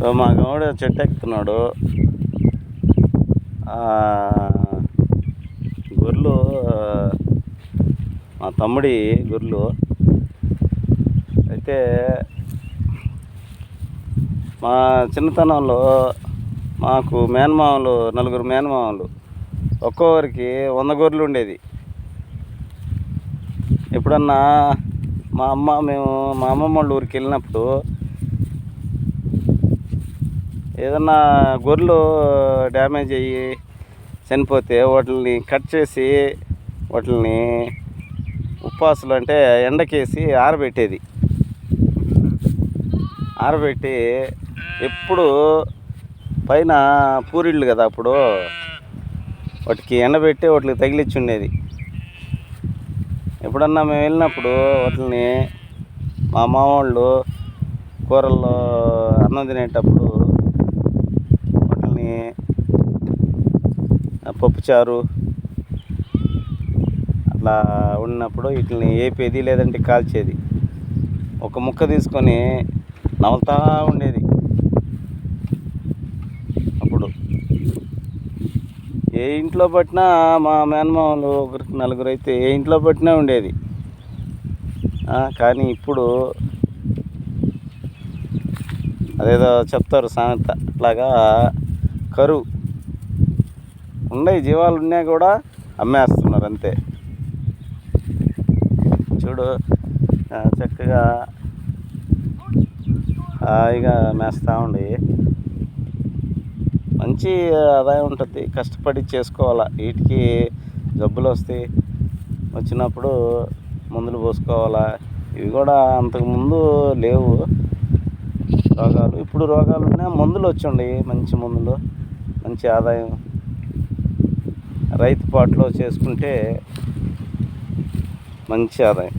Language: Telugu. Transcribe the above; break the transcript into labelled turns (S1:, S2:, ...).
S1: సో మా గౌడ చెట్టు ఎక్కుతున్నాడు. గొర్రెలు మా తమ్ముడి గొర్రెలు అయితే మా చిన్నతనంలో మాకు మేనమామలు నలుగురు మేనమామలు ఒక్కొక్కరికి వంద గొర్రెలు ఉండేది. ఎప్పుడన్నా మా అమ్మ మేము మా అమ్మమ్మ వాళ్ళ ఊరికి వెళ్ళినప్పుడు ఏదన్నా గొర్రెలు డ్యామేజ్ అయ్యి చనిపోతే వాటిని కట్ చేసి వాటిని ఉప్పాసులు అంటే ఎండకేసి ఆరబెట్టేది. ఆరబెట్టి ఎప్పుడు పైన పూరిళ్ళు కదా అప్పుడు. వాటికి ఎండబెట్టి వాటికి తగిలిచ్చి ఉండేది ఎప్పుడన్నా మేము వెళ్ళినప్పుడు వాటిని మా మామూళ్ళు కూరల్లో అన్నం తినేటప్పుడు వాటిని పప్పుచారు అట్లా ఉన్నప్పుడు వీటిని ఏపేది లేదంటే కాల్చేది. ఒక ముక్క తీసుకొని నవలుతా ఉండేది. అప్పుడు ఏ ఇంట్లో పట్టినా మా మేనమామలు ఒకరికి నలుగురు అయితే ఏ ఇంట్లో పట్టినా ఉండేది. కానీ ఇప్పుడు అదేదో చెప్తారు సామెత. అట్లాగా కరువు. ఉన్నాయి జీవాలు ఉన్నా కూడా అమ్మేస్తున్నారు అంతే. చూడు చక్కగా హాయిగా మేస్తూ ఉండి మంచి ఆదాయం ఉంటుంది కష్టపడి చేసుకోవాలా. వీటికి జబ్బులు వస్తాయి వచ్చినప్పుడు మందులు పోసుకోవాలా. ఇవి కూడా అంతకుముందు లేవు. రోగాలు ఇప్పుడు రోగాలు ఉన్నాయి మందులు వచ్చి మంచి మందులు మంచి ఆదాయం. రైతు పాటలో చేసుకుంటే మంచి ఆదాయం.